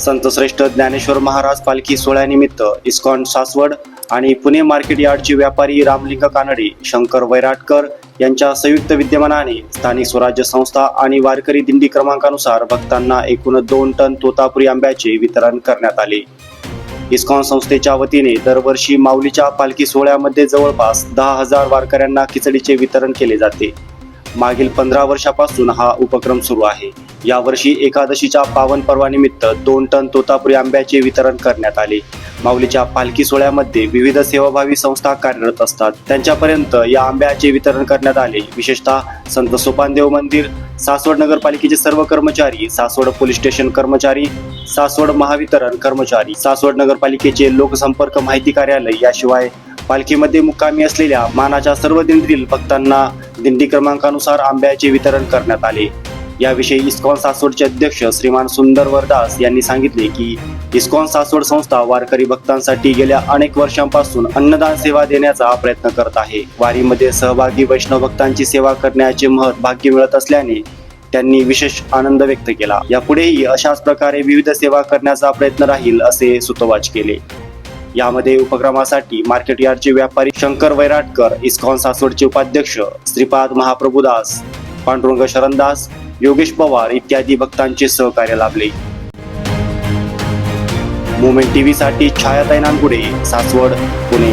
संतश्रेष्ठ ज्ञानेश्वर महाराज पालखी सोहळ्यानिमित्त इस्कॉन सासवड आणि पुणे मार्केट यार्डचे व्यापारी रामलिंग कानडे शंकर वैराटकर यांच्या संयुक्त विद्यमानाने स्थानिक स्वराज्य संस्था आणि वारकरी दिंडी क्रमांकानुसार भक्तांना एकूण दोन टन तोतापुरी आंब्याचे वितरण करण्यात आले. इस्कॉन संस्थेच्या वतीने दरवर्षी माऊलीच्या पालखी सोहळ्यामध्ये जवळपास दहा हजार वारकऱ्यांना खिचडीचे वितरण केले जाते. मागील पंधरा वर्षापासून हा उपक्रम सुरू आहे. यावर्षी एकादशीच्या पावन पर्वानिमित्त दोन टन तोतापुरी आंब्याचे वितरण करण्यात आले. माऊलीच्या पालखी सोहळ्यामध्ये विविध सेवाभावी संस्था कार्यरत असतात. त्यांच्यापर्यंत या आंब्याचे वितरण करण्यात आले. विशेषतः संत सोपानदेव मंदिर सासवड नगरपालिकेचे सर्व कर्मचारी सासवड पोलीस स्टेशन कर्मचारी सासवड महावितरण कर्मचारी सासवड नगरपालिकेचे लोकसंपर्क माहिती कार्यालय याशिवाय पालखीमध्ये मुक्कामी असलेल्या मानाच्या सर्व दिंडीतील भक्तांना दिंडी क्रमांकानुसार आंब्याचे वितरण करण्यात आले. याविषयी इस्कॉन सासवडचे अध्यक्ष श्रीमान सुंदर वरदास यांनी सांगितले की इस्कॉन सासवड संस्था वारकरी भक्तांसाठी गेल्या अनेक वर्षांपासून अन्नदान सेवा देण्याचा प्रयत्न करत आहे. वारीमध्ये सहभागी वैष्णव भक्तांची सेवा करण्याचे महत् भाग्य मिळत असल्याने त्यांनी विशेष आनंद व्यक्त केला. यापुढेही अशाच प्रकारे विविध सेवा करण्याचा प्रयत्न राहील असे सुतोवाच केले. यामध्ये उपक्रमासाठी मार्केट यार्डचे व्यापारी शंकर वैराटकर इस्कॉन सासवडचे उपाध्यक्ष श्रीपाद महाप्रभुदास पांडुरंग शरणदास योगेश पवार इत्यादी भक्तांचे सहकार्य लाभले. मुमेंट टीव्ही साठी छायाताई नानपुडे सासवड पुणे.